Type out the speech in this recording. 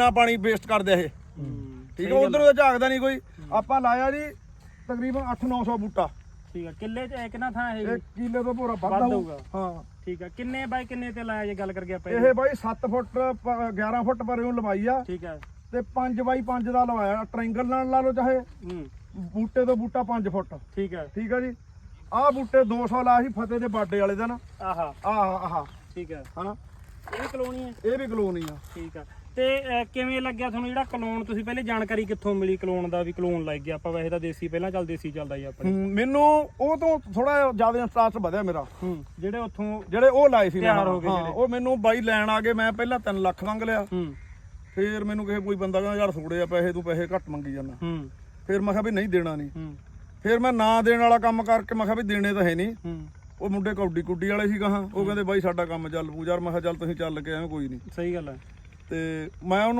ਨਾ ਪਾਣੀ ਵੇਸਟ ਕਰਦੇ ਇਹ। ਠੀਕ ਹੈ ਉਧਰ ਤਾਂ ਝਾਕਦਾ ਨਹੀਂ ਕੋਈ। ਆਪਾਂ ਲਾਇਆ ਜੀ ਤਕਰੀਬਨ 8-900 ਬੂਟਾ। ਠੀਕ ਆ ਕਿੱਲੇ ਚ ਇਹ ਕਿੰਨਾ ਥਾਂ ਇਹ? ਇਹ ਕਿੱਲੇ ਤੋਂ ਭੋਰਾ ਵੱਧ ਹੋਊਗਾ। ਹਾਂ। ਠੀਕ ਆ ਕਿੰਨੇ ਬਾਈ ਕਿੰਨੇ ਤੇ ਲਾਇਆ ਜੇ ਗੱਲ ਕਰਕੇ ਆਪਾਂ ਇਹ ਬਾਈ 7 ਫੁੱਟ ਪ- 11 ਫੁੱਟ ਪਰਿਓਂ ਲਵਾਈ ਆ। ਠੀਕ ਆ। ਤੇ 5 ਬਾਈ 5 ਦਾ ਲਵਾਇਆ ਟ੍ਰਾਇੰਗਲ ਨਾਲ ਲਾ ਲਓ ਚਾਹੇ। ਹੂੰ। ਬੂਟੇ ਤੋਂ ਬੂਟਾ 5 ਫੁੱਟ। ਠੀਕ ਆ। ਠੀਕ ਆ ਜੀ। ਆਹ ਬੂਟੇ 200 ਲਾ ਸੀ ਫਤਿਹ ਦੇ ਬਾਡੇ ਵਾਲੇ ਦਾ ਨਾ ਆਹਾ। ਆਹ ਆਹ। ਠੀਕ ਆ। ਹਨਾ? ਇਹ ਵੀ ਕਲੋਨੀ ਹੈ ਇਹ ਵੀ ਕਲੋਨੀ ਆ। ਠੀਕ ਆ। ਤੇ ਅਹ, ਕਿਵੇਂ ਲੱਗਿਆ ਤੁਹਾਨੂੰ ਜਿਹੜਾ ਕਲੋਨ? ਤੁਸੀਂ ਪਹਿਲੇ ਜਾਣਕਾਰੀ ਕਿੱਥੋਂ ਮਿਲੀ ਕਲੋਨ ਦਾ ਵੀ ਕਲੋਨ ਲੱਗ ਗਿਆ? ਆਪਾਂ ਵੈਸੇ ਤਾਂ ਦੇਸੀ ਪਹਿਲਾਂ ਚੱਲ ਦੇਸੀ ਚੱਲਦਾ ਜੀ ਆਪਣੇ। ਹੂੰ, ਮੈਨੂੰ ਉਹ ਤੋਂ ਥੋੜਾ ਜ਼ਿਆਦਾ ਇੰਟਰਸਟ ਵਧਿਆ ਮੇਰਾ। ਹੂੰ ਜਿਹੜੇ ਉੱਥੋਂ ਜਿਹੜੇ ਉਹ ਲਾਏ ਸੀ ਮੈਂ, ਤਿਆਰ ਹੋ ਗਏ ਹਾਂ, ਜਿਹੜੇ। ਉਹ ਮੈਨੂੰ ਬਾਈ ਲੈਣ ਆ ਗਏ ਮੈਂ ਪਹਿਲਾਂ 3 ਲੱਖ ਮੰਗ ਲਿਆ। ਹੂੰ। ਫੇਰ ਮੈਨੂੰ ਕਿਸੇ ਕੋਈ ਬੰਦਾ ਕਹਿੰਦਾ ਯਾਰ ਥੋੜੇ ਆ ਪੈਸੇ ਤੂੰ ਪੈਸੇ ਘੱਟ ਮੰਗੀ ਜਾਂਦਾ। ਹੂੰ। ਫੇਰ ਮੈਂ ਕਿਹਾ ਵੀ ਨਹੀਂ ਦੇਣਾ ਨਹੀਂ ਹੂੰ। ਫੇਰ ਮੈਂ ਨਾ ਦੇਣ ਵਾਲਾ ਕੰਮ ਕਰਕੇ ਮੈਂ ਕਿਹਾ ਵੀ ਦੇਣੇ ਤਾਂ ਹੈ ਨਹੀਂ ਹੂੰ। ਉਹ ਮੁੰਡੇ ਕੌਡੀ ਕੁੱਡੀ ਵਾਲੇ ਸੀ ਗਾਹਾਂ ਉਹ ਕਹਿੰਦੇ ਬਾਈ ਸਾਡਾ ਕੰਮ ਚੱਲ ਪੂ। ਯਾਰ ਮੈਂ ਕਿਹਾ ਚੱਲ ਤੁਸੀਂ ਚੱਲ ਕੇ ਐਵੇਂ ਕੋਈ ਨਹੀਂ। ਸਹੀ ਗੱਲ ਹੈ। ਤੇ ਮੈਂ ਉਹਨੂੰ